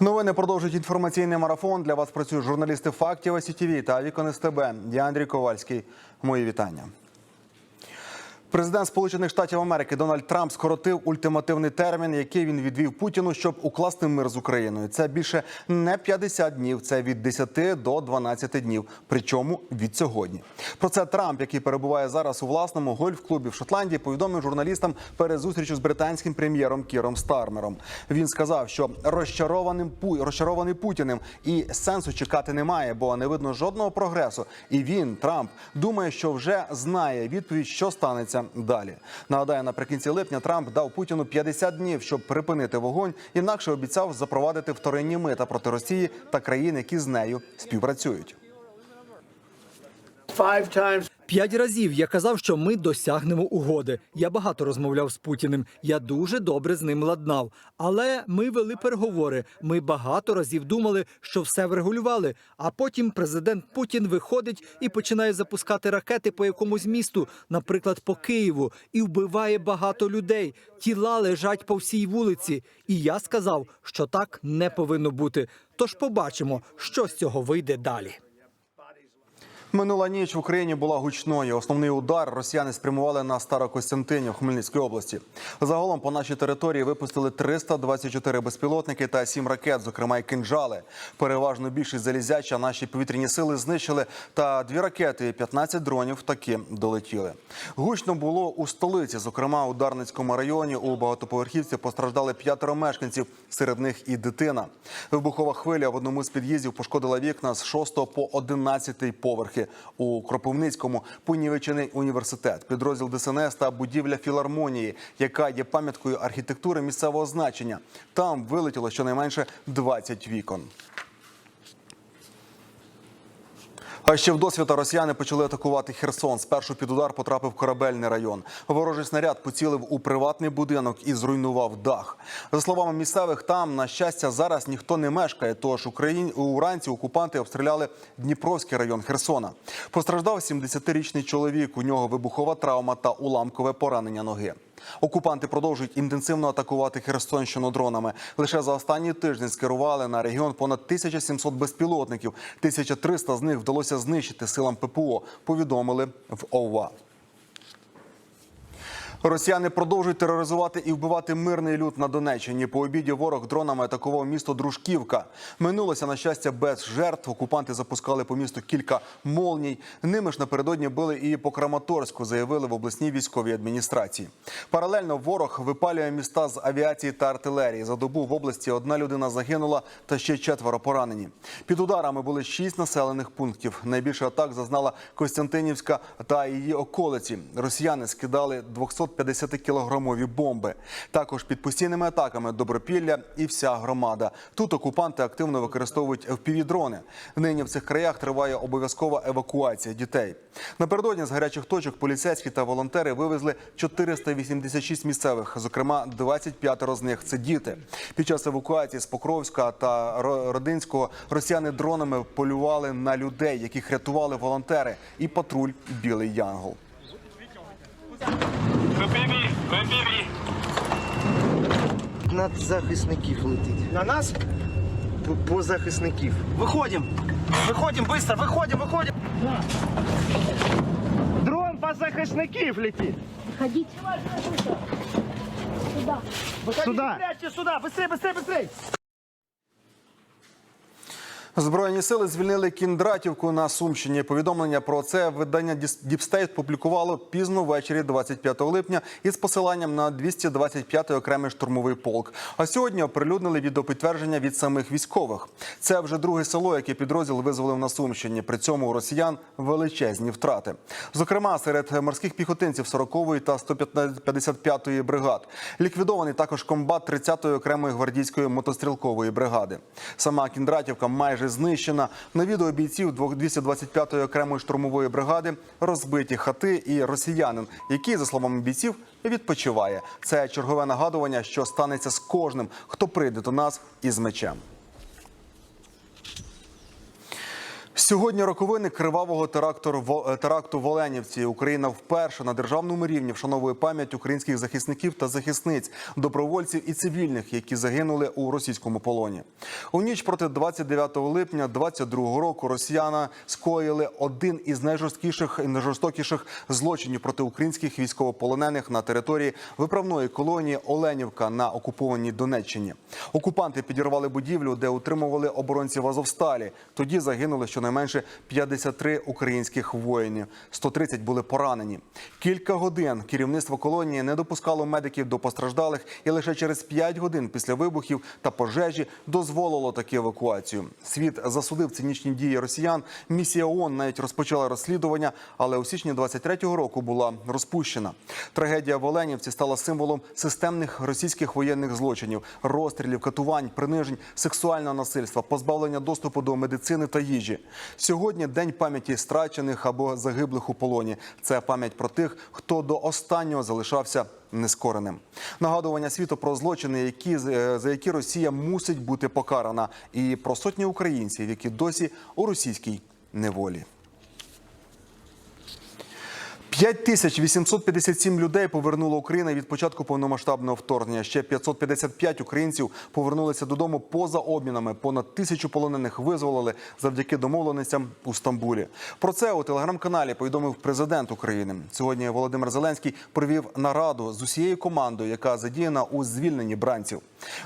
Новини продовжують інформаційний марафон. Для вас працюють журналісти фактів СІТВ та Вікон СТБ. Я Андрій Ковальський. Мої вітання. Президент Сполучених Штатів Америки Дональд Трамп скоротив ультимативний термін, який він відвів Путіну, щоб укласти мир з Україною. Це більше не 50 днів, це від 10 до 12 днів. Причому від сьогодні. Про це Трамп, який перебуває зараз у власному гольф-клубі в Шотландії, повідомив журналістам перед зустрічю з британським прем'єром Кіром Стармером. Він сказав, що розчарованим розчарований Путіним і сенсу чекати немає, бо не видно жодного прогресу. І він, Трамп, думає, що вже знає відповідь, що станеться далі. Нагадаю, наприкінці липня Трамп дав Путіну 50 днів, щоб припинити вогонь. Інакше обіцяв запровадити вторинні мита проти Росії та країн, які з нею співпрацюють. П'ять разів я казав, що ми досягнемо угоди. Я багато розмовляв з Путіним. Я дуже добре з ним ладнав. Але ми вели переговори. Ми багато разів думали, що все врегулювали. А потім президент Путін виходить і починає запускати ракети по якомусь місту, наприклад, по Києву, і вбиває багато людей. Тіла лежать по всій вулиці. І я сказав, що так не повинно бути. Тож побачимо, що з цього вийде далі. Минула ніч в Україні була гучною. Основний удар росіяни спрямували на Старокостянтинів Хмельницької області. Загалом по нашій території випустили 324 безпілотники та 7 ракет, зокрема й кинджали. Переважно більшість залізяча наші повітряні сили знищили. Та дві ракети і 15 дронів таки долетіли. Гучно було у столиці, зокрема у Дарницькому районі. У багатоповерхівці постраждали п'ятеро мешканців, серед них і дитина. Вибухова хвиля в одному з під'їздів пошкодила вікна з 6 по 11 поверхи. У Кропивницькому понівечений університет, підрозділ ДСНС та будівля філармонії, яка є пам'яткою архітектури місцевого значення. Там вилетіло щонайменше 20 вікон. А ще в досвіта росіяни почали атакувати Херсон. Спершу під удар потрапив корабельний район. Ворожий снаряд поцілив у приватний будинок і зруйнував дах. За словами місцевих, там на щастя зараз ніхто не мешкає. Тож Україн... уранці окупанти обстріляли Дніпровський район Херсона. Постраждав 70-річний чоловік. У нього вибухова травма та уламкове поранення ноги. Окупанти продовжують інтенсивно атакувати Херсонщину дронами. Лише за останній тиждень скерували на регіон понад 1700 безпілотників. 1300 з них вдалося знищити силам ППО. Повідомили в ОВА. Росіяни продовжують тероризувати і вбивати мирний люд на Донеччині. По обіді ворог дронами атакував місто Дружківка. Минулося на щастя без жертв. Окупанти запускали по місту кілька молній. Ними ж напередодні били і по Краматорську, заявили в обласній військовій адміністрації. Паралельно ворог випалює міста з авіації та артилерії. За добу в області одна людина загинула та ще четверо поранені. Під ударами були шість населених пунктів. Найбільше атак зазнала Костянтинівська та її околиці. Росіяни скидали 250-кілограмові бомби. Також під постійними атаками Добропілля і вся громада. Тут окупанти активно використовують FPV-дрони. Нині в цих краях триває обов'язкова евакуація дітей. Напередодні з гарячих точок поліцейські та волонтери вивезли 486 місцевих, зокрема 25 з них це діти. Під час евакуації з Покровська та Родинського росіяни дронами полювали на людей, яких рятували волонтери, і патруль Білий Янгол. ППВ, ППВ. на захисників летить. на нас. По, по захисників. Выходим. Выходим быстро, выходим, выходим. Дрон по захисників летит. Ходить. Сюда. Выходите, Сюда. прячьте сюда, быстрее, быстрее, быстрее. Збройні сили звільнили Кіндратівку на Сумщині. Повідомлення про це видання Діпстейт публікувало пізно ввечері 25 липня із посиланням на 225-й окремий штурмовий полк. А сьогодні оприлюднили відеопідтвердження від самих військових. Це вже друге село, яке підрозділ визволив на Сумщині. При цьому у росіян величезні втрати. Зокрема, серед морських піхотинців 40-ї та 155-ї бригад. Ліквідований також комбат 30-ї окремої гвардійської мотострілкової бригади. Сама Кіндратівка майже знищена. На відео бійців 225-ї окремої штурмової бригади розбиті хати і росіянин, який, за словами бійців, відпочиває. Це чергове нагадування, що станеться з кожним, хто прийде до нас із мечем. Сьогодні роковини кривавого теракту, е, теракту в Оленівці. Україна вперше на державному рівні вшановує пам'ять українських захисників та захисниць, добровольців і цивільних, які загинули у російському полоні. У ніч проти 29 липня 22 року росіяни скоїли один із найжорсткіших і найжорстокіших злочинів проти українських військовополонених на території виправної колонії Оленівка на окупованій Донеччині. Окупанти підірвали будівлю, де утримували оборонців Азовсталі. Тоді загинули щонайменше 53 українських воїнів. 130 були поранені. Кілька годин керівництво колонії не допускало медиків до постраждалих, і лише через 5 годин після вибухів та пожежі дозволило таку евакуацію. Світ засудив цинічні дії росіян. Місія ООН навіть розпочала розслідування, але у січні 23-го року була розпущена. Трагедія в Оленівці стала символом системних російських воєнних злочинів, розстрілів, катувань, принижень, сексуального насильства, позбавлення доступу до медицини та їжі. Сьогодні день пам'яті страчених або загиблих у полоні. Це пам'ять про тих, хто до останнього залишався нескореним. Нагадування світу про злочини, які е, за які Росія мусить бути покарана, і про сотні українців, які досі у російській неволі. 5857 людей повернула Україна від початку повномасштабного вторгнення. Ще 555 українців повернулися додому поза обмінами. Понад тисячу полонених визволили завдяки домовленостям у Стамбулі. Про це у телеграм-каналі повідомив президент України. Сьогодні Володимир Зеленський провів нараду з усією командою, яка задіяна у звільненні бранців.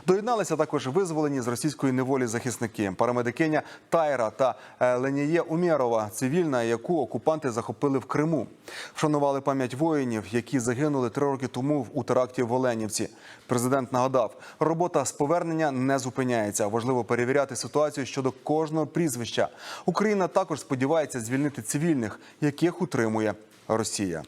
Доєдналися також визволені з російської неволі захисники, парамедикиня Тайра та е, Леніє Умєрова, цивільна, яку окупанти захопили в Криму. Вшанували пам'ять воїнів, які загинули три роки тому у теракті в Оленівці. Президент нагадав, робота з повернення не зупиняється. Важливо перевіряти ситуацію щодо кожного прізвища. Україна також сподівається звільнити цивільних, яких утримує Росія.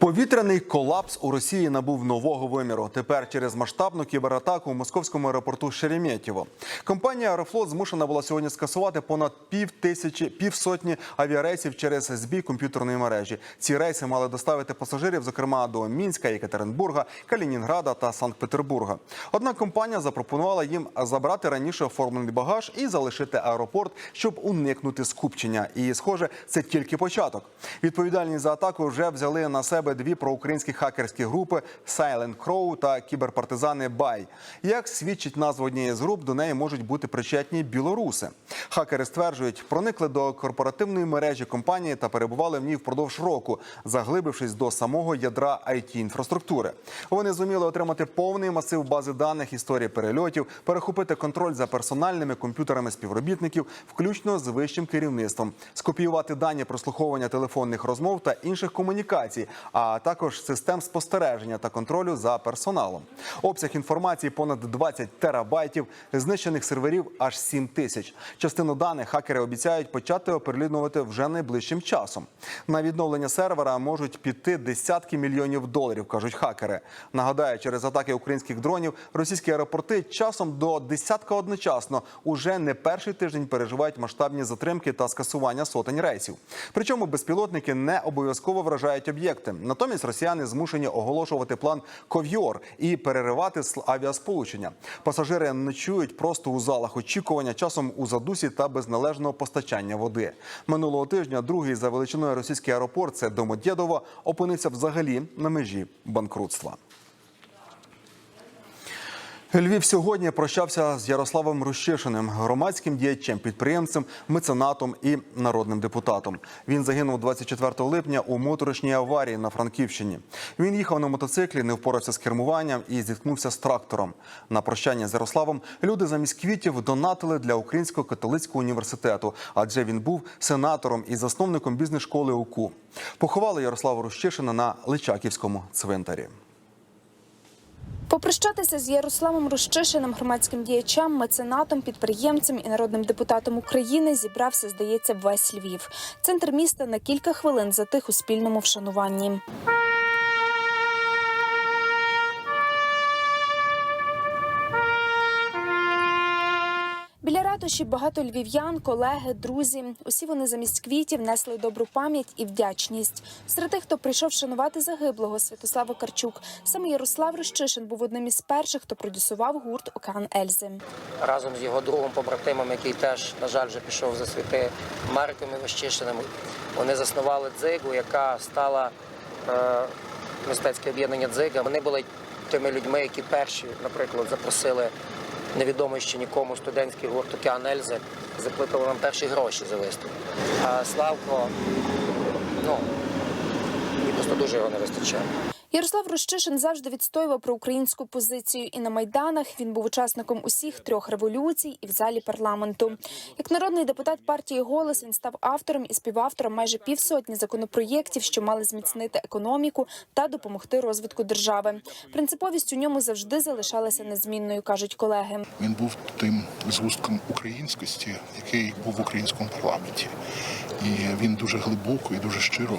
Повітряний колапс у Росії набув нового виміру. Тепер через масштабну кібератаку у московському аеропорту Шереметьєво. Компанія Аерофлот змушена була сьогодні скасувати понад пів тисячі півсотні авіарейсів через збій комп'ютерної мережі. Ці рейси мали доставити пасажирів, зокрема до Мінська, Екатеринбурга, Калінінграда та Санкт-Петербурга. Однак компанія запропонувала їм забрати раніше оформлений багаж і залишити аеропорт, щоб уникнути скупчення. І, схоже, це тільки початок. Відповідальність за атаку вже взяли на себе дві проукраїнські хакерські групи Silent Crow та кіберпартизани Бай. Як свідчить назва однієї з груп, до неї можуть бути причетні білоруси. Хакери стверджують, проникли до корпоративної мережі компанії та перебували в ній впродовж року, заглибившись до самого ядра it інфраструктури. Вони зуміли отримати повний масив бази даних, історії перельотів, перехопити контроль за персональними комп'ютерами співробітників, включно з вищим керівництвом, скопіювати дані прослуховування телефонних розмов та інших комунікацій, а також систем спостереження та контролю за персоналом. Обсяг інформації понад 20 терабайтів, знищених серверів аж 7 тисяч. Частину даних хакери обіцяють почати оприлюднювати вже найближчим часом. На відновлення сервера можуть піти десятки мільйонів доларів, кажуть хакери. Нагадаю, через атаки українських дронів російські аеропорти часом до десятка одночасно уже не перший тиждень переживають масштабні затримки та скасування сотень рейсів. Причому безпілотники не обов'язково вражають об'єкти. Натомість росіяни змушені оголошувати план ков'йор і переривати авіасполучення. Пасажири ночують просто у залах очікування, часом у задусі та без належного постачання води. Минулого тижня другий за величиною російський аеропорт це Домодєдово опинився взагалі на межі банкрутства. Львів сьогодні прощався з Ярославом Рущишиним, громадським діячем, підприємцем, меценатом і народним депутатом. Він загинув 24 липня у моторошній аварії на Франківщині. Він їхав на мотоциклі, не впорався з кермуванням і зіткнувся з трактором. На прощання з Ярославом люди замість квітів донатили для Українського католицького університету, адже він був сенатором і засновником бізнес-школи УКУ. Поховали Ярослава Рущишина на Личаківському цвинтарі. Попрощатися з Ярославом Рущишиним, громадським діячем, меценатом, підприємцем і народним депутатом України зібрався, здається, весь Львів. Центр міста на кілька хвилин затих у спільному вшануванні. Ратуші багато львів'ян, колеги, друзі. Усі вони замість квітів несли добру пам'ять і вдячність. Серед тих, хто прийшов шанувати загиблого Святослава Карчук, саме Ярослав Рощишин був одним із перших, хто продюсував гурт Океан Ельзи. разом з його другом побратимом, який теж, на жаль, вже пішов за світи Марком Іващишиним. Вони заснували дзигу, яка стала е, мистецьке об'єднання дзига. Вони були тими людьми, які перші, наприклад, запросили невідомий ще нікому студентський гурт Океан Ельзи, заплатили нам перші гроші за виступ. А Славко, ну, мені просто дуже його не вистачає. Ярослав Рощишин завжди відстоював проукраїнську позицію. І на майданах він був учасником усіх трьох революцій і в залі парламенту. Як народний депутат партії Голос він став автором і співавтором майже півсотні законопроєктів, що мали зміцнити економіку та допомогти розвитку держави. Принциповість у ньому завжди залишалася незмінною, кажуть колеги. Він був тим згустком українськості, який був в українському парламенті. І він дуже глибоко і дуже щиро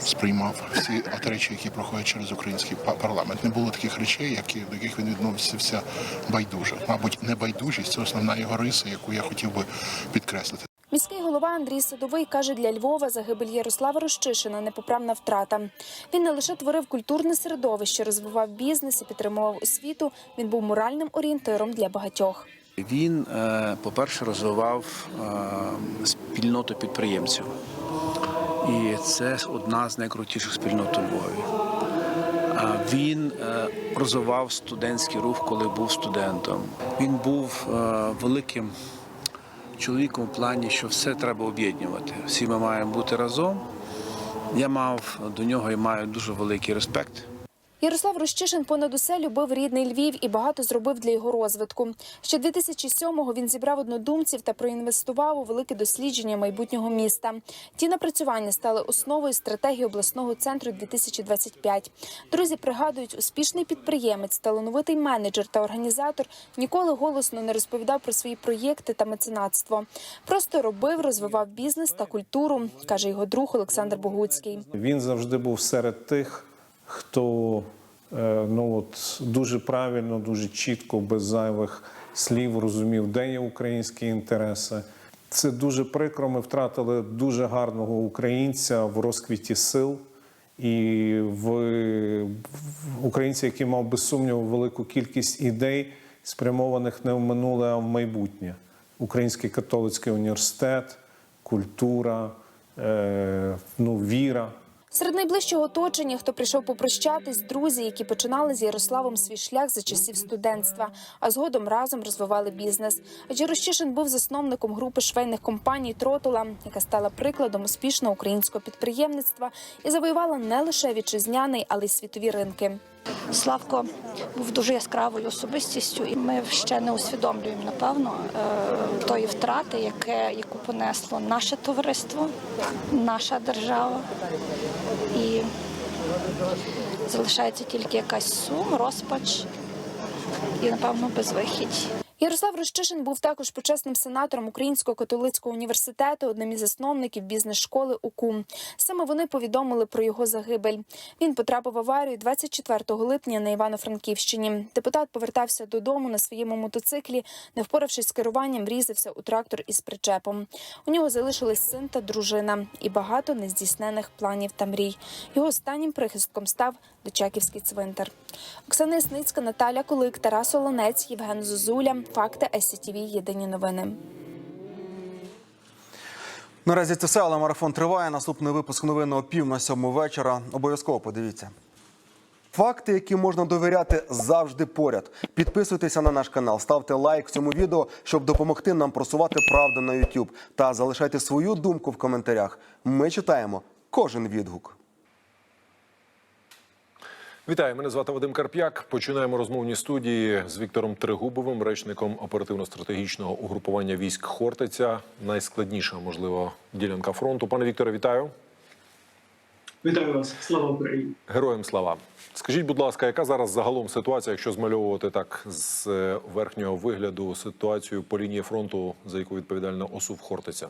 сприймав всі речі, які проходять через український парламент. Не було таких речей, які, до яких він відносився байдуже. Мабуть, небайдужість це основна його риса, яку я хотів би підкреслити. Міський голова Андрій Садовий каже, для Львова загибель Ярослава Рощишина непоправна втрата. Він не лише творив культурне середовище, розвивав бізнес і підтримував освіту. Він був моральним орієнтиром для багатьох. Він, е, по-перше, розвивав е, спільноту підприємців. І це одна з найкрутіших спільнот у Львові. Він е, розвивав студентський рух, коли був студентом. Він був е, великим чоловіком в плані, що все треба об'єднувати. Всі ми маємо бути разом. Я мав до нього і маю дуже великий респект. Ярослав Рощишин понад усе любив рідний Львів і багато зробив для його розвитку. Ще 2007-го він зібрав однодумців та проінвестував у велике дослідження майбутнього міста. Ті напрацювання стали основою стратегії обласного центру 2025. Друзі пригадують, успішний підприємець, талановитий менеджер та організатор ніколи голосно не розповідав про свої проєкти та меценатство. Просто робив, розвивав бізнес та культуру, каже його друг Олександр Богуцький. Він завжди був серед тих, хто е, ну от дуже правильно, дуже чітко, без зайвих слів розумів, де є українські інтереси. Це дуже прикро. Ми втратили дуже гарного українця в розквіті сил. І в, українця, який мав без сумніву велику кількість ідей, спрямованих не в минуле, а в майбутнє. Український католицький університет, культура, е, ну, віра. Серед найближчого оточення, хто прийшов попрощатись, друзі, які починали з Ярославом свій шлях за часів студентства, а згодом разом розвивали бізнес. Адже Рощишин був засновником групи швейних компаній Тротула, яка стала прикладом успішного українського підприємництва і завоювала не лише вітчизняний, але й світові ринки. Славко був дуже яскравою особистістю, і ми ще не усвідомлюємо, напевно, е, тої втрати, яке, яку понесло наше товариство, наша держава. І залишається тільки якась сум, розпач і, напевно, безвихідь. Ярослав Рощишин був також почесним сенатором Українського католицького університету, одним із засновників бізнес-школи УКУ. Саме вони повідомили про його загибель. Він потрапив в аварію 24 липня на Івано-Франківщині. Депутат повертався додому на своєму мотоциклі, не впоравшись з керуванням, врізався у трактор із причепом. У нього залишились син та дружина і багато нездійснених планів та мрій. Його останнім прихистком став Дочаківський цвинтар. Оксана Ясницька, Наталя Кулик, Тарас Олонець, Євген Зозуля. Факти СCTV. Єдині новини. Наразі це все, але марафон триває. Наступний випуск новин о пів на сьому вечора. Обов'язково подивіться. Факти, які можна довіряти, завжди поряд. Підписуйтеся на наш канал, ставте лайк цьому відео, щоб допомогти нам просувати правду на YouTube. Та залишайте свою думку в коментарях. Ми читаємо кожен відгук. Вітаю, мене звати Вадим Карп'як. Починаємо розмовні студії з Віктором Тригубовим, речником оперативно-стратегічного угрупування військ Хортиця. Найскладніша, можливо, ділянка фронту. Пане Вікторе, вітаю. Вітаю вас, слава Україні. Героям слава. Скажіть, будь ласка, яка зараз загалом ситуація, якщо змальовувати так з е, верхнього вигляду ситуацію по лінії фронту, за яку відповідальна ОСУВ Хортиця?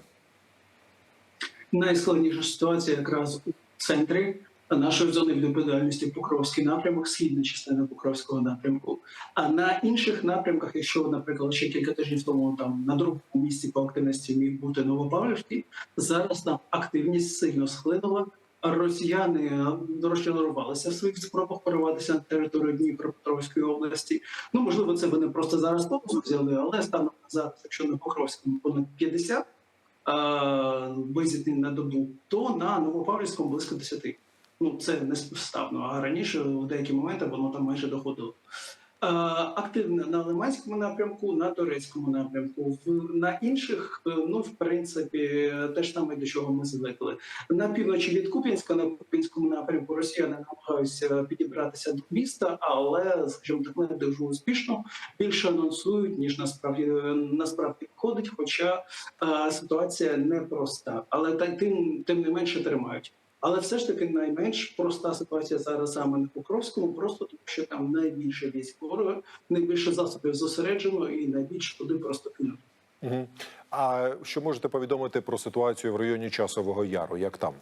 Найскладніша ситуація якраз у центрі. Нашої зони відповідальності Покровський напрямок, східна частина Покровського напрямку. А на інших напрямках, якщо, наприклад, ще кілька тижнів тому там на другому місці по активності міг бути Новопавлівський, зараз там активність сильно схлинула. Росіяни розчарувалися в своїх спробах порватися на територію Дніпропетровської області. Ну можливо, це вони просто зараз паузу взяли, але станом зараз, якщо на Покровському понад 50 а, визитів на добу, то на Новопавлівському близько 10. Ну це не співставно. А раніше в деякі моменти воно там майже доходило. Е, Активно на Лиманському напрямку, на турецькому напрямку. В на інших, е, ну в принципі, те ж саме до чого ми звикли. На півночі від Куп'янська, на Куп'янському напрямку Росіяни намагаються підібратися до міста, але скажімо так, не дуже успішно більше анонсують ніж насправді насправді входить. Хоча е, ситуація непроста, але та тим тим не менше тримають. Але все ж таки найменш проста ситуація зараз саме на Покровському, просто тому що там найбільше військ ворога, найбільше засобів зосереджено і найбільше туди просто кинуто. Угу. А що можете повідомити про ситуацію в районі Часового Яру? Як там?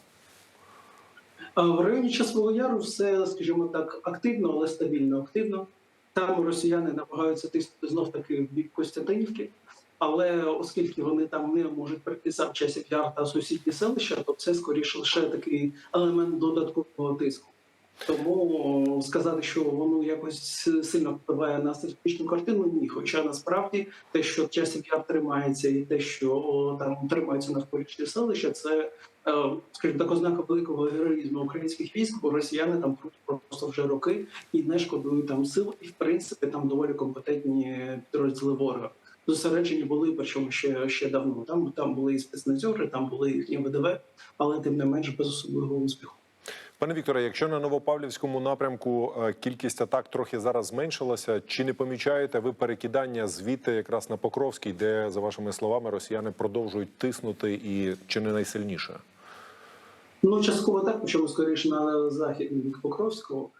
В районі Часового Яру все, скажімо так, активно, але стабільно активно. Там росіяни намагаються тиснути знов таки в бік Костянтинівки. Але оскільки вони там не можуть прийти сам часів яр та сусідні селища, то це скоріше лише такий елемент додаткового тиску. Тому сказати, що воно якось сильно впливає на стратегічну картину, ні. Хоча насправді те, що часів яр тримається, і те, що там тримаються навколишні селища, це е, скажімо так, ознака великого героїзму українських військ, бо росіяни там просто вже роки і не шкодують там сил, і в принципі там доволі компетентні підрозділи ворога зосереджені були, причому ще ще давно. Там там були і спецназьори, там були їхні ВДВ, але тим не менш без особливого успіху. Пане Вікторе, якщо на Новопавлівському напрямку е, кількість атак трохи зараз зменшилася, чи не помічаєте ви перекидання звідти якраз на Покровський, де за вашими словами росіяни продовжують тиснути і чи не найсильніше? Ну частково так, причому скоріше на захід від Покровського.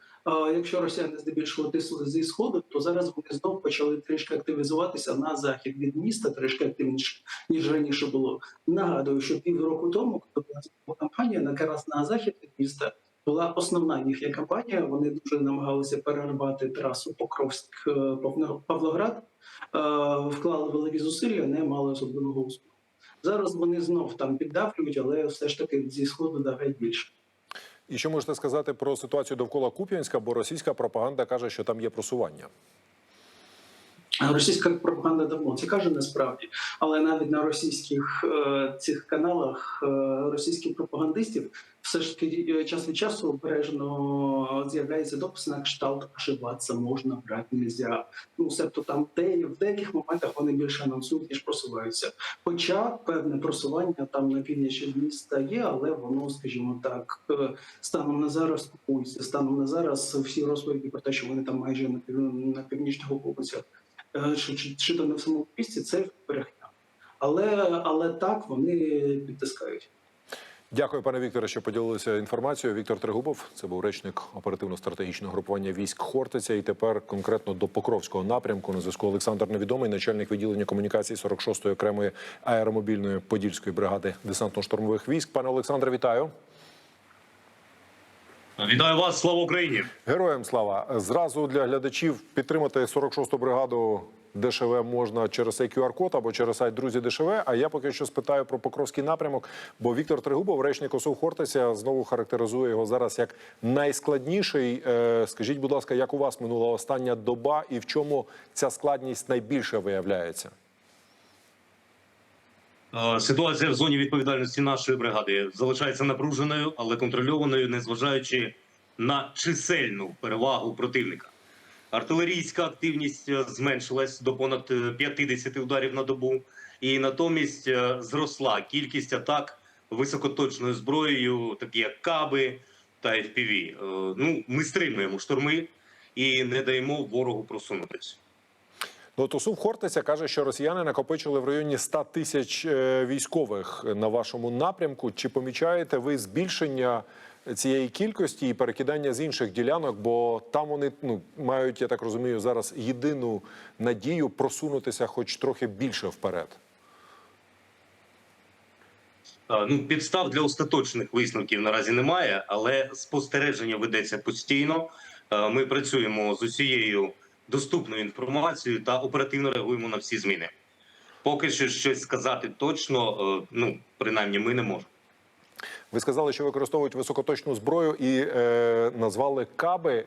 Якщо росіяни здебільшого тиснули зі сходу, то зараз вони знову почали трішки активізуватися на захід від міста, трішки активніше ніж раніше було. Нагадую, що півроку тому, коли була кампанія на якраз на захід від міста, була основна їхня кампанія. Вони дуже намагалися перервати трасу Покровськ Павлоград, вклали великі зусилля, не мали особливого успіху. Зараз вони знов там піддавлюють, але все ж таки зі сходу давають більше. І що можете сказати про ситуацію довкола Куп'янська? Бо російська пропаганда каже, що там є просування. Російська пропаганда давно це каже насправді, але навіть на російських е, цих каналах е, російських пропагандистів все ж таки час від часу обережно з'являється допис на кшталт ошибатися можна, брати нельзя. Ну себто там де в деяких моментах вони більше анонсують ніж просуваються. Хоча певне просування там на північі міста є, але воно, скажімо так, е, станом на зараз купується. Станом на зараз всі розповіді про те, що вони там майже на північних окупаціях чи, чи, то в самому місці, це брехня. Але, але так вони підтискають. Дякую, пане Вікторе, що поділилися інформацією. Віктор Трегубов, це був речник оперативно-стратегічного групування військ Хортиця. І тепер конкретно до Покровського напрямку на зв'язку Олександр Невідомий, начальник відділення комунікації 46-ї окремої аеромобільної подільської бригади десантно-штурмових військ. Пане Олександре, вітаю. Вітаю вас, слава Україні! Героям слава! Зразу для глядачів підтримати 46-ту бригаду ДШВ можна через цей QR-код або через сайт Друзі ДШВ. А я поки що спитаю про Покровський напрямок, бо Віктор Тригубов, речник ОСУ Хортиця, знову характеризує його зараз як найскладніший. Е, Скажіть, будь ласка, як у вас минула остання доба і в чому ця складність найбільше виявляється? Е, Ситуація в зоні відповідальності нашої бригади залишається напруженою, але контрольованою, незважаючи на чисельну перевагу противника. Артилерійська активність е, зменшилась до понад е, 50 ударів на добу, і натомість е, зросла кількість атак високоточною зброєю, такі як каби та FPV. Е, Ну, ми стримуємо штурми і не даємо ворогу просунутися. Ну, Тусув Хортиця каже, що росіяни накопичили в районі 100 тисяч е, військових на вашому напрямку. Чи помічаєте ви збільшення цієї кількості і перекидання з інших ділянок? Бо там вони ну мають, я так розумію, зараз єдину надію просунутися, хоч трохи більше вперед. Ну, підстав для остаточних висновків наразі немає, але спостереження ведеться постійно. Ми працюємо з усією доступною інформацією та оперативно реагуємо на всі зміни. Поки що щось сказати точно, е, ну принаймні, ми не можемо. Ви сказали, що використовують високоточну зброю і е, назвали каби.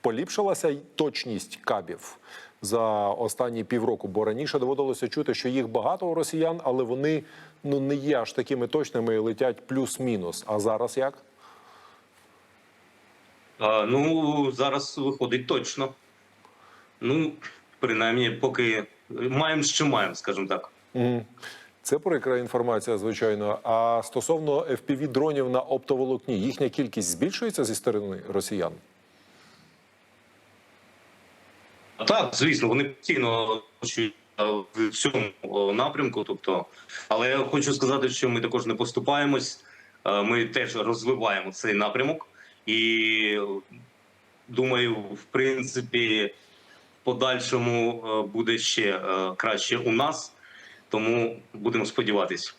Поліпшилася точність кабів за останні півроку, бо раніше доводилося чути, що їх багато у росіян, але вони ну не є аж такими точними і летять плюс-мінус. А зараз як? Е, Ну зараз виходить точно. Ну, принаймні, поки маємо, що маємо, скажімо так. Це прикра інформація, звичайно. А стосовно fpv дронів на оптоволокні, їхня кількість збільшується зі сторони росіян. Так, звісно, вони постійно в цьому напрямку. Тобто, але я хочу сказати, що ми також не поступаємось. Ми теж розвиваємо цей напрямок, і думаю, в принципі, подальшому е, буде ще е, краще у нас. Тому будемо сподіватися.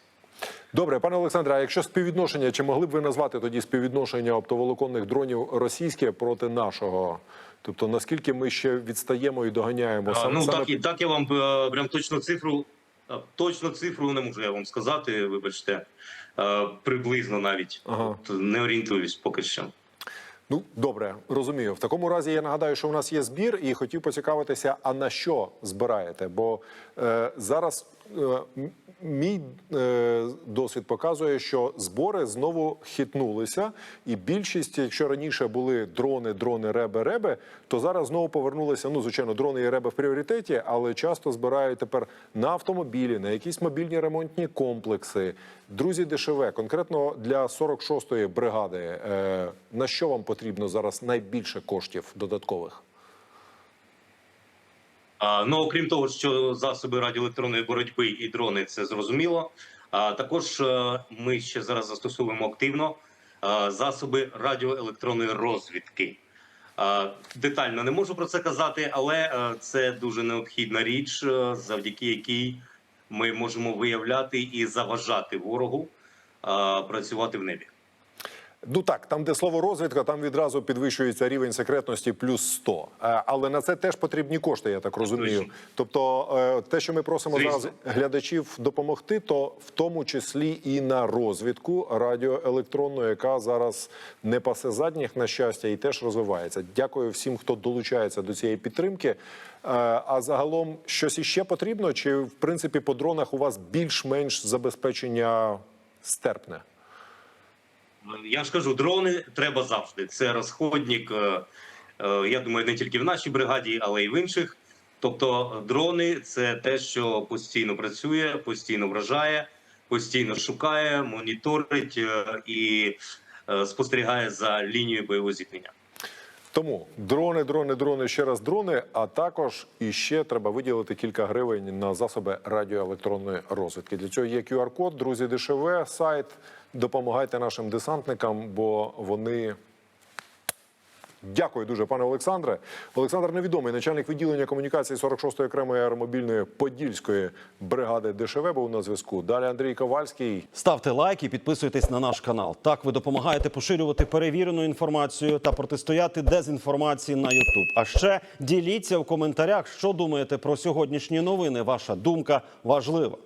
Добре, пане Олександре, а якщо співвідношення, чи могли б ви назвати тоді співвідношення оптоволоконних дронів російське проти нашого? Тобто наскільки ми ще відстаємо і доганяємо А, саме, ну саме так і так я вам е, прям точно цифру. е, Точно цифру не можу я вам сказати. Вибачте, Е, приблизно навіть Ага. От не орієнтуюсь поки що. Ну добре, розумію. В такому разі я нагадаю, що у нас є збір, і хотів поцікавитися, а на що збираєте? Бо зараз е, мій е, досвід показує, що збори знову хитнулися, і більшість, якщо раніше були дрони, дрони, реби, реби, то зараз знову повернулися. Ну, звичайно, дрони і реби в пріоритеті, але часто збирають тепер на автомобілі, на якісь мобільні ремонтні комплекси. Друзі, ДШВ, конкретно для 46-ї бригади, е, на що вам потрібно зараз найбільше коштів додаткових? Ну окрім того, що засоби радіоелектронної боротьби і дрони це зрозуміло. А також е, ми ще зараз застосовуємо активно е, засоби радіоелектронної розвідки. Детально не можу про це казати, але е, це дуже необхідна річ, завдяки якій ми можемо виявляти і заважати ворогу працювати в небі. Ну так, там, де слово розвідка, там відразу підвищується рівень секретності плюс 100. Е, Але на це теж потрібні кошти, я так розумію. Тобто, е, те, що ми просимо Звісно. зараз глядачів допомогти, то в тому числі і на розвідку радіоелектронну, яка зараз не пасе задніх, на щастя, і теж розвивається. Дякую всім, хто долучається до цієї підтримки. Е, А загалом щось іще потрібно? Чи в принципі по дронах у вас більш-менш забезпечення стерпне? Я ж кажу, дрони треба завжди. Це розходник. е, е, Я думаю, не тільки в нашій бригаді, але й в інших. Тобто, дрони це те, що постійно працює, постійно вражає, постійно шукає, моніторить е, і спостерігає за лінією бойового зіткнення. Тому дрони, дрони, дрони, ще раз дрони. А також іще треба виділити кілька гривень на засоби радіоелектронної розвідки. Для цього є QR-код, друзі, ДШВ, сайт. Допомагайте нашим десантникам, бо вони. Дякую дуже, пане Олександре. Олександр Невідомий, начальник відділення комунікації 46-ї окремої аеромобільної подільської бригади ДШВ, був на зв'язку. Далі Андрій Ковальський. Ставте лайк і підписуйтесь на наш канал. Так ви допомагаєте поширювати перевірену інформацію та протистояти дезінформації на YouTube. А ще діліться в коментарях, що думаєте про сьогоднішні новини. Ваша думка важлива.